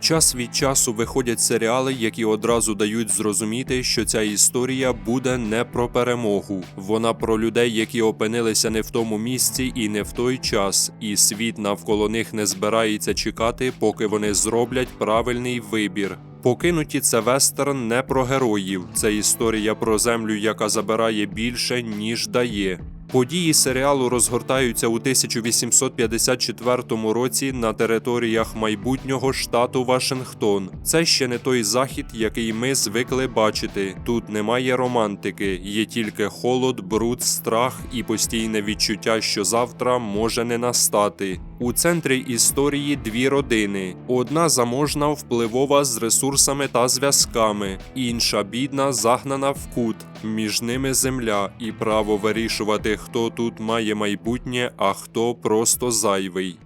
Час від часу виходять серіали, які одразу дають зрозуміти, що ця історія буде не про перемогу. Вона про людей, які опинилися не в тому місці і не в той час, і світ навколо них не збирається чекати, поки вони зроблять правильний вибір. Покинуті це вестерн не про героїв, це історія про землю, яка забирає більше, ніж дає. Події серіалу розгортаються у 1854 році на територіях майбутнього штату Вашингтон. Це ще не той захід, який ми звикли бачити. Тут немає романтики, є тільки холод, бруд, страх і постійне відчуття, що завтра може не настати. У центрі історії дві родини: одна заможна, впливова з ресурсами та зв'язками, інша бідна, загнана в кут. Між ними земля і право вирішувати, хто тут має майбутнє, а хто просто зайвий.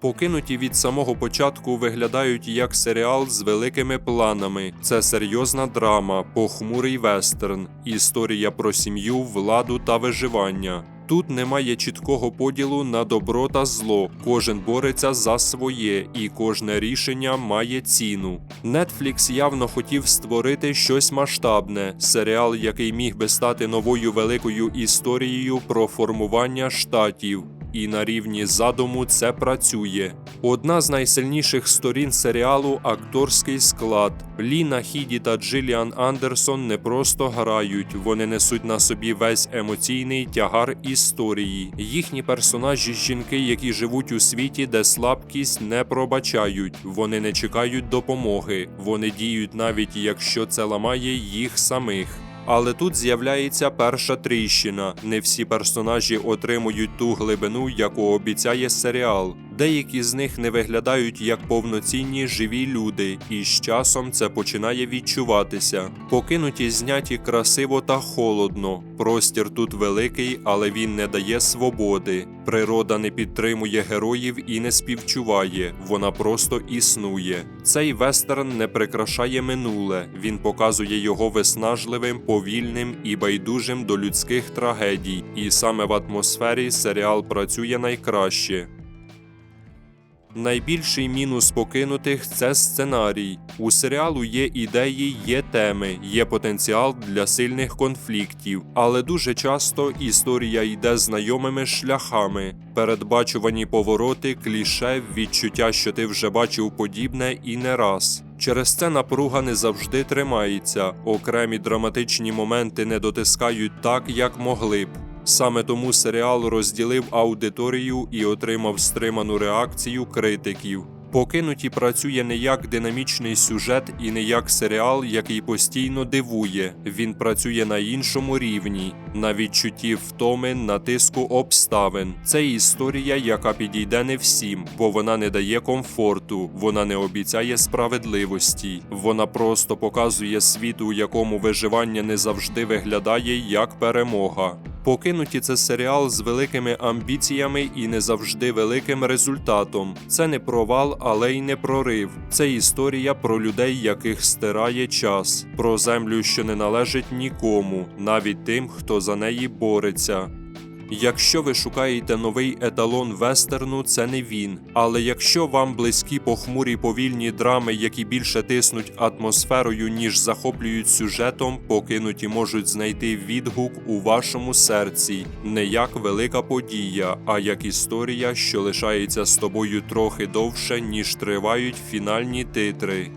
Покинуті від самого початку виглядають як серіал з великими планами. Це серйозна драма, похмурий вестерн, історія про сім'ю, владу та виживання. Тут немає чіткого поділу на добро та зло. Кожен бореться за своє, і кожне рішення має ціну. Netflix явно хотів створити щось масштабне, серіал, який міг би стати новою великою історією про формування штатів. І на рівні задуму це працює. Одна з найсильніших сторін серіалу акторський склад. Ліна Хіді та Джиліан Андерсон не просто грають, вони несуть на собі весь емоційний тягар історії. Їхні персонажі жінки, які живуть у світі, де слабкість не пробачають, вони не чекають допомоги, вони діють навіть якщо це ламає їх самих. Але тут з'являється перша тріщина. Не всі персонажі отримують ту глибину, яку обіцяє серіал. Деякі з них не виглядають як повноцінні живі люди, і з часом це починає відчуватися. Покинуті зняті красиво та холодно. Простір тут великий, але він не дає свободи. Природа не підтримує героїв і не співчуває, вона просто існує. Цей вестерн не прикрашає минуле, він показує його виснажливим, повільним і байдужим до людських трагедій. І саме в атмосфері серіал працює найкраще. Найбільший мінус покинутих це сценарій. У серіалу є ідеї, є теми, є потенціал для сильних конфліктів, але дуже часто історія йде знайомими шляхами, передбачувані повороти, кліше, відчуття, що ти вже бачив подібне і не раз. Через це напруга не завжди тримається, окремі драматичні моменти не дотискають так, як могли б. Саме тому серіал розділив аудиторію і отримав стриману реакцію критиків. Покинуті працює не як динамічний сюжет і не як серіал, який постійно дивує. Він працює на іншому рівні, на відчутті втоми, натиску обставин. Це історія, яка підійде не всім, бо вона не дає комфорту, вона не обіцяє справедливості. Вона просто показує світ, у якому виживання не завжди виглядає як перемога. Покинуті це серіал з великими амбіціями і не завжди великим результатом. Це не провал, але й не прорив. Це історія про людей, яких стирає час, про землю, що не належить нікому, навіть тим, хто за неї бореться. Якщо ви шукаєте новий еталон вестерну, це не він. Але якщо вам близькі похмурі повільні драми, які більше тиснуть атмосферою, ніж захоплюють сюжетом, покинуті можуть знайти відгук у вашому серці не як велика подія, а як історія, що лишається з тобою трохи довше, ніж тривають фінальні титри.